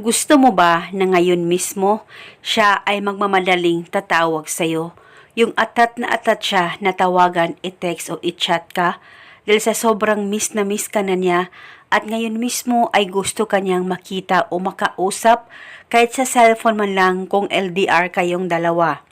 Gusto mo ba na ngayon mismo siya ay magmamadaling tatawag sa'yo? Yung atat na atat siya na tawagan, i-text o i-chat ka dahil sa sobrang miss na miss ka na niya at ngayon mismo ay gusto kanyang makita o makausap kahit sa cellphone man lang kung LDR kayong dalawa.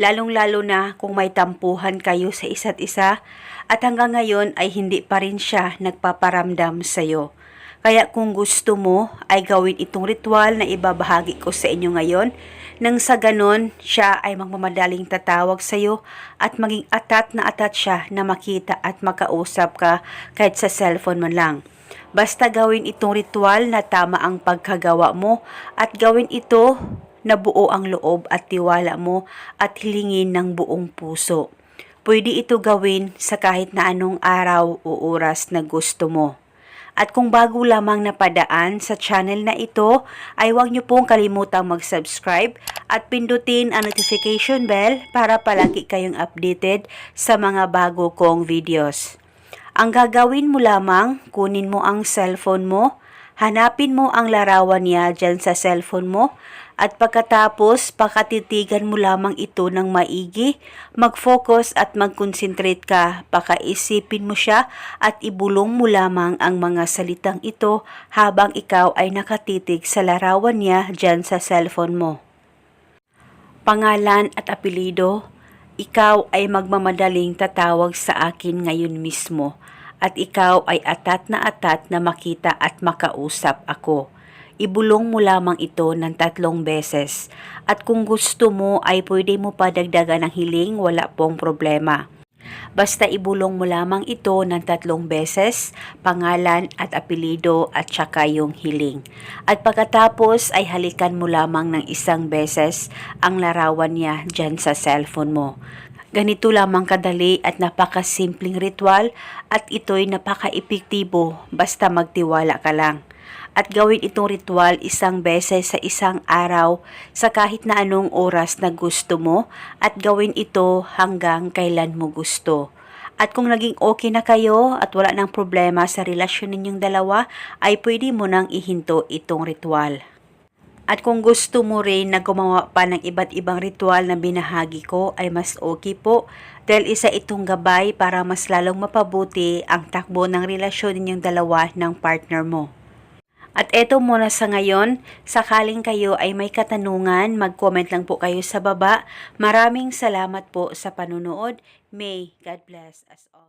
Lalong-lalo na kung may tampuhan kayo sa isa't isa at hanggang ngayon ay hindi pa rin siya nagpaparamdam sa'yo. Kaya kung gusto mo ay gawin itong ritual na ibabahagi ko sa inyo ngayon nang sa ganon siya ay magmamadaling tatawag sa iyo at maging atat na atat siya na makita at makausap ka kahit sa cellphone man lang. Basta gawin itong ritual na tama ang pagkagawa mo at gawin ito na buo ang loob at tiwala mo at hilingin ng buong puso. Pwede ito gawin sa kahit na anong araw o oras na gusto mo. At kung bago lamang napadaan sa channel na ito, ay huwag niyo pong kalimutang mag-subscribe at pindutin ang notification bell para palagi kayong updated sa mga bago kong videos. Ang gagawin mo lamang, kunin mo ang cellphone mo, hanapin mo ang larawan niya dyan sa cellphone mo, at pagkatapos pakatitigan mo lamang ito ng maigi, mag-focus at mag-concentrate ka, pakaisipin mo siya at ibulong mo lamang ang mga salitang ito habang ikaw ay nakatitig sa larawan niya dyan sa cellphone mo. Pangalan at apelido, ikaw ay magmamadaling tatawag sa akin ngayon mismo at ikaw ay atat na atat na makita at makausap ako. Ibulong mo lamang ito ng tatlong beses at kung gusto mo ay pwede mo pa dagdagan ng hiling wala pong problema. Basta ibulong mo lamang ito ng tatlong beses, pangalan at apelido at saka yung hiling. At pagkatapos ay halikan mo lamang ng isang beses ang larawan niya dyan sa cellphone mo. Ganito lamang kadali at napakasimpleng ritual at ito'y napaka-epektibo basta magtiwala ka lang. At gawin itong ritual isang beses sa isang araw sa kahit na anong oras na gusto mo at gawin ito hanggang kailan mo gusto. At kung naging okay na kayo at wala nang problema sa relasyon ninyong dalawa, ay pwede mo nang ihinto itong ritual. At kung gusto mo rin na gumawa pa ng iba't ibang ritual na binahagi ko ay mas okay po dahil isa itong gabay para mas lalong mapabuti ang takbo ng relasyon ninyong dalawa ng partner mo. At eto muna sa ngayon, sakaling kayo ay may katanungan, mag-comment lang po kayo sa baba. Maraming salamat po sa panunood. May God bless us all.